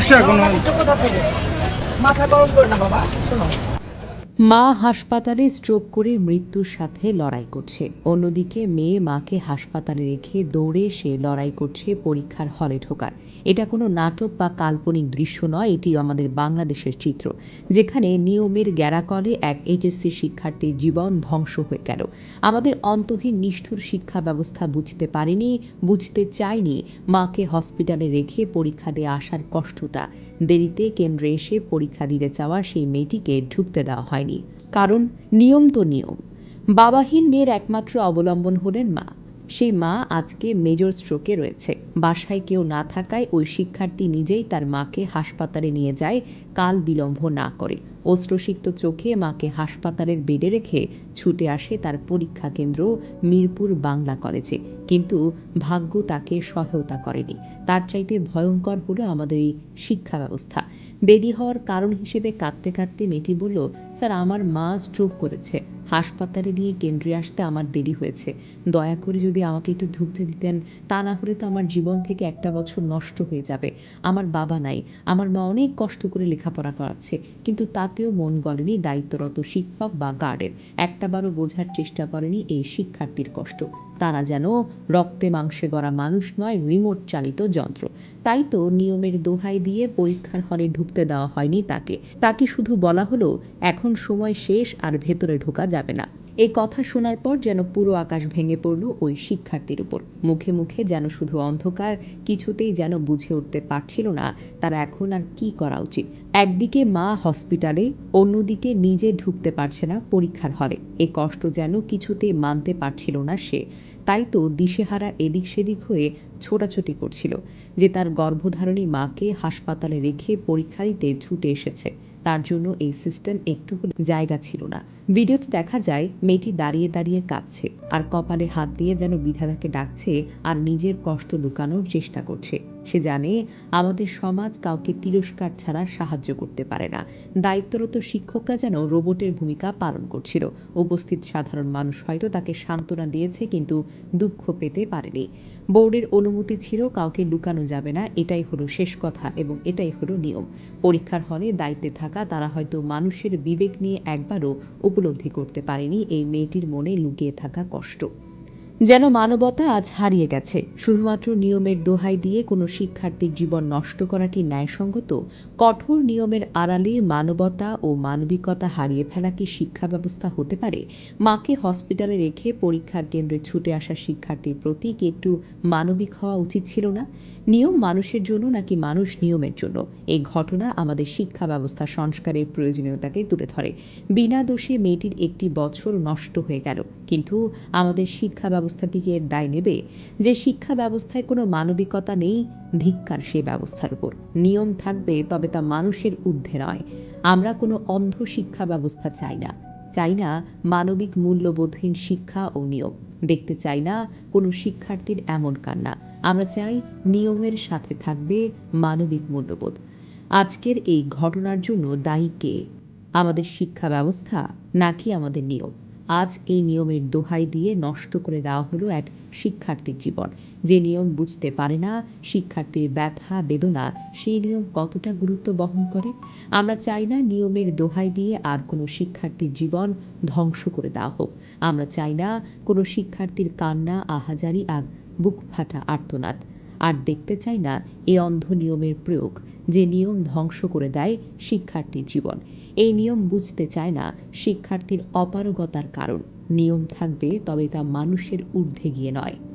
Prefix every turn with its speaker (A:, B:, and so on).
A: সমস্যা কোনো।
B: মাথা গরম করে না বাবা
C: মা হাসপাতালে স্ট্রোক করে মৃত্যুর সাথে লড়াই করছে। অন্যদিকে মেয়ে মাকে হাসপাতালে রেখে দৌড়ে সে লড়াই করছে পরীক্ষার হলে ঢোকার। এটা কোনো নাটক বা কাল্পনিক দৃশ্য নয়, এটি আমাদের বাংলাদেশের চিত্র, যেখানে নিয়মের গ্যারাকলে এক এইচএসসি শিক্ষার্থীর জীবন ধ্বংস হয়ে গেল। আমাদের অন্তহীন নিষ্ঠুর শিক্ষা ব্যবস্থা বুঝতে পারেনি, বুঝতে চায়নি মাকে হসপিটালে রেখে পরীক্ষা দিয়ে আসার কষ্টটা। দেরিতে কেন্দ্রে এসে পরীক্ষা দিতে চাওয়া সেই মেয়েটিকে ঢুকতে দেওয়া হয়নি। কারণ নিয়ম তো নিয়ম। বাবাহীন মেয়ের একমাত্র অবলম্বন হলেন মা। সেই মা আজকে মেজর স্ট্রোকে রয়েছে। বাসায় কেউ না থাকায় ওই শিক্ষার্থী নিজেই তার মাকে হাসপাতালে নিয়ে যায়, কাল বিলম্ব না করে। অশ্রুসিক্ত চোখে মাকে হাসপাতালের বেডে রেখে ছুটে আসে তার পরীক্ষা কেন্দ্র মিরপুর বাংলা কলেজে। কিন্তু ভাগ্য তাকে সহায়তা করেনি। তার চাইতে ভয়ঙ্কর হলো আমাদের এই শিক্ষা ব্যবস্থা। দেরি হওয়ার কারণ হিসেবে কাঁদতে কাঁদতে মেয়েটি বলল স্যার আমার মা স্ট্রোক করেছে। হাসপাতালে নিয়ে কেন্দ্রে আসতে আমার দেরি হয়েছে। দয়া করে যদি আমাকে একটু ঢুকতে দিতেন, তা না হলে তো আমার জীবন থেকে একটা বছর নষ্ট হয়ে যাবে। আমার বাবা নাই। আমার মা অনেক কষ্ট করে লেখাপড়া করাচ্ছে, কিন্তু তাতেও মন গলেনি দায়িত্বরত শিক্ষক বা গার্ডের একটাবারও বোঝার চেষ্টা করেনি এই শিক্ষার্থীর কষ্ট। তারা যেন রক্তে মাংসে গড়া মানুষ নয় রিমোট চালিত যন্ত্র। তাই তো নিয়মের দোহাই দিয়ে পরীক্ষার হলে ঢুকতে দেওয়া হয়নি তাকে। তাকে শুধু বলা হলো, এখন সময় শেষ আর ভেতরে ঢোকা যাবে না। এই কথা শোনার পর যেন পুরো আকাশ ভেঙে পড়ল ওই শিক্ষার্থীর উপর। মুখে মুখে যেন শুধু অন্ধকার, কিছুতেই যেন বুঝে উঠতে পারছিল না তারা এখন আর কি করা উচিত। একদিকে মা হসপিটালে, অন্যদিকে নিজে ঢুকতে পারছে না পরীক্ষার হলে। এ কষ্ট যেন কিছুতেই মানতে পারছিল না সে। তাই তো দিশেহারা এদিক সেদিক হয়ে ছোটাছুটি করছিল যে তার গর্ভধারণী মাকে হাসপাতালে রেখে পরীক্ষা দিতে ছুটে এসেছে। তার জন্য এই সিস্টেম একটু জায়গা ছিল না। ভিডিওতে দেখা যায়, মেয়েটি দাঁড়িয়ে দাঁড়িয়ে কাঁদছে আর কপালে হাত দিয়ে যেন বিধাতাকে ডাকছে আর নিজের কষ্ট লুকানোর চেষ্টা করছে। সে জানে আমাদের সমাজ কাউকে তিরস্কার ছাড়া সাহায্য করতে পারে না। দায়িত্বরত শিক্ষকরা যেন রোবটের ভূমিকা পালন করছিল। উপস্থিত সাধারণ মানুষ হয়তো তাকে সান্ত্বনা দিয়েছে কিন্তু দুঃখ পেতে পারেনি। বোর্ডের অনুমতি ছিল কাউকে লুকানো যাবে না, এটাই হলো শেষ কথা এবং এটাই হলো নিয়ম। পরীক্ষার হলে দায়িত্বে থাকা তারা হয়তো মানুষের বিবেক নিয়ে একবারও উপলব্ধি করতে পারেনি, এই মেয়েটির মনে লুকিয়ে থাকা কষ্ট। যেন মানবতা আজ হারিয়ে গেছে। শুধুমাত্র নিয়মের দোহাই দিয়ে কোনো শিক্ষার্থীর জীবন নষ্ট করা কি ন্যায়সঙ্গত? কঠোর নিয়মের আড়ালে মানবতা ও মানবিকতা হারিয়ে ফেলা কি শিক্ষা ব্যবস্থা হতে পারে? মাকে হসপিটালে রেখে পরীক্ষার কেন্দ্রে ছুটে আসা শিক্ষার্থীর প্রতি কি একটু মানবিক হওয়া উচিত ছিল না? নিয়ম মানুষের জন্য নাকি মানুষ নিয়মের জন্য? এই ঘটনা আমাদের শিক্ষা ব্যবস্থা সংস্কারের প্রয়োজনীয়তাকে তুলে ধরে। বিনা দোষে মেয়েটির একটি বছর নষ্ট হয়ে গেল। কিন্তু আমাদের শিক্ষা ব্যবস্থা কি এর দায় নেবে যে শিক্ষা ব্যবস্থায় কোনো মানবিকতা নেই, ধিক্কার সেই ব্যবস্থার উপর। নিয়ম থাকবে, তবে তা মানুষের ঊর্ধ্বে নয়। আমরা কোনো অন্ধ শিক্ষা ব্যবস্থা চাই না। চাই না মানবিক মূল্যবোধহীন শিক্ষা ও নিয়ম। দেখতে চাই না কোনো শিক্ষার্থীর এমন কান্না। আমরা চাই নিয়মের সাথে থাকবে মানবিক মূল্যবোধ। আজকের এই ঘটনার জন্য দায়ী কে? আমাদের শিক্ষা ব্যবস্থা নাকি আমাদের নিয়ম? আজ এই নিয়মের দোহাই দিয়ে নষ্ট করে দেওয়া হলো এক শিক্ষার্থীর জীবন। যে নিয়ম বুঝতে পারে না, শিক্ষার্থীর ব্যথা, বেদনা, সেই নিয়ম কতটা গুরুত্ব বহন করে? আমরা চাই না নিয়মের দোহাই দিয়ে আর কোনো শিক্ষার্থীর জীবন ধ্বংস করে দেওয়া হোক। আমরা চাই না কোনো শিক্ষার্থীর কান্না, আহাজারি আর বুক ফাটা আর্তনাদ। আর দেখতে চাই না এই অন্ধ নিয়মের প্রয়োগ, যে নিয়ম ধ্বংস করে দেয় শিক্ষার্থীর জীবন। এই নিয়ম বুঝতে চায় না শিক্ষার্থীর অপারগতার কারণ। নিয়ম থাকবে, তবে তা মানুষের ঊর্ধ্বে গিয়ে নয়।